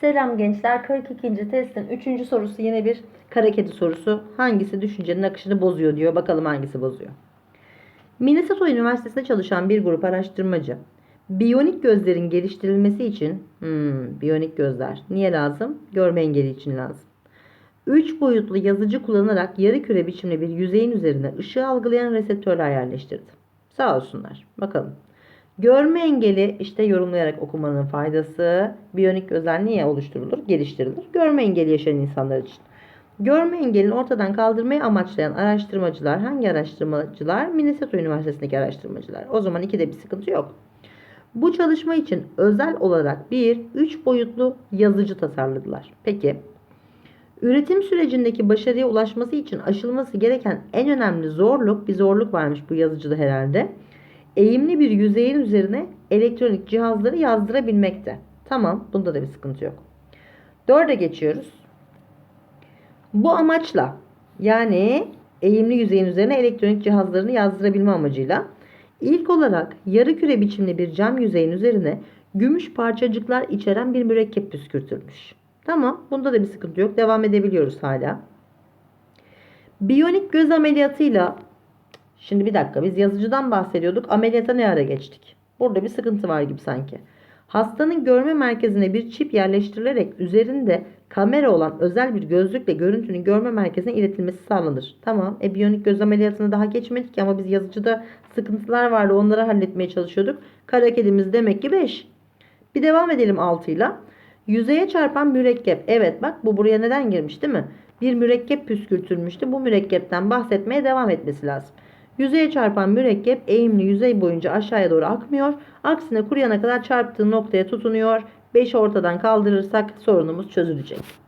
Selam gençler. 42. testin 3. sorusu yine bir kara kedi sorusu. Hangisi düşüncenin akışını bozuyor diyor. Bakalım hangisi bozuyor. Minnesota Üniversitesi'nde çalışan bir grup araştırmacı biyonik gözlerin geliştirilmesi için hmm, biyonik gözler niye lazım? Görme engeli için lazım. 3 boyutlu yazıcı kullanarak yarı küre biçimli bir yüzeyin üzerine ışığı algılayan reseptörler yerleştirdi. Sağ olsunlar. Bakalım. Görme engeli işte yorumlayarak okumanın faydası. Biyonik gözler niye oluşturulur? Geliştirilir. Görme engeli yaşayan insanlar için. Görme engelini ortadan kaldırmayı amaçlayan araştırmacılar hangi araştırmacılar? Minnesota Üniversitesi'ndeki araştırmacılar. O zaman ikide bir sıkıntı yok. Bu çalışma için özel olarak bir üç boyutlu yazıcı tasarladılar. Peki üretim sürecindeki başarıya ulaşması için aşılması gereken en önemli zorluk bir zorluk varmış bu yazıcıda herhalde eğimli bir yüzeyin üzerine elektronik cihazları yazdırabilmekte. Tamam, bunda da bir sıkıntı yok. Dörde geçiyoruz. Bu amaçla yani eğimli yüzeyin üzerine elektronik cihazlarını yazdırabilme amacıyla ilk olarak yarı küre biçimli bir cam yüzeyin üzerine gümüş parçacıklar içeren bir mürekkep püskürtülmüş. Tamam, bunda da bir sıkıntı yok. Devam edebiliyoruz hala. Biyonik göz ameliyatıyla Şimdi bir dakika biz yazıcıdan bahsediyorduk. Ameliyata ne ara geçtik? Burada bir sıkıntı var gibi sanki. Hastanın görme merkezine bir çip yerleştirilerek üzerinde kamera olan özel bir gözlükle görüntünün görme merkezine iletilmesi sağlanır. Tamam. E biyonik göz ameliyatını daha geçmedik ama biz yazıcıda sıkıntılar vardı. Onları halletmeye çalışıyorduk. Kara kedimiz demek ki 5. Bir devam edelim 6 ile. Yüzeye çarpan mürekkep. Evet bak bu buraya neden girmiş değil mi? Bir mürekkep püskürtülmüştü. Bu mürekkepten bahsetmeye devam etmesi lazım. Yüzeye çarpan mürekkep eğimli yüzey boyunca aşağıya doğru akmıyor. Aksine kuruyana kadar çarptığı noktaya tutunuyor. 5'i ortadan kaldırırsak sorunumuz çözülecek.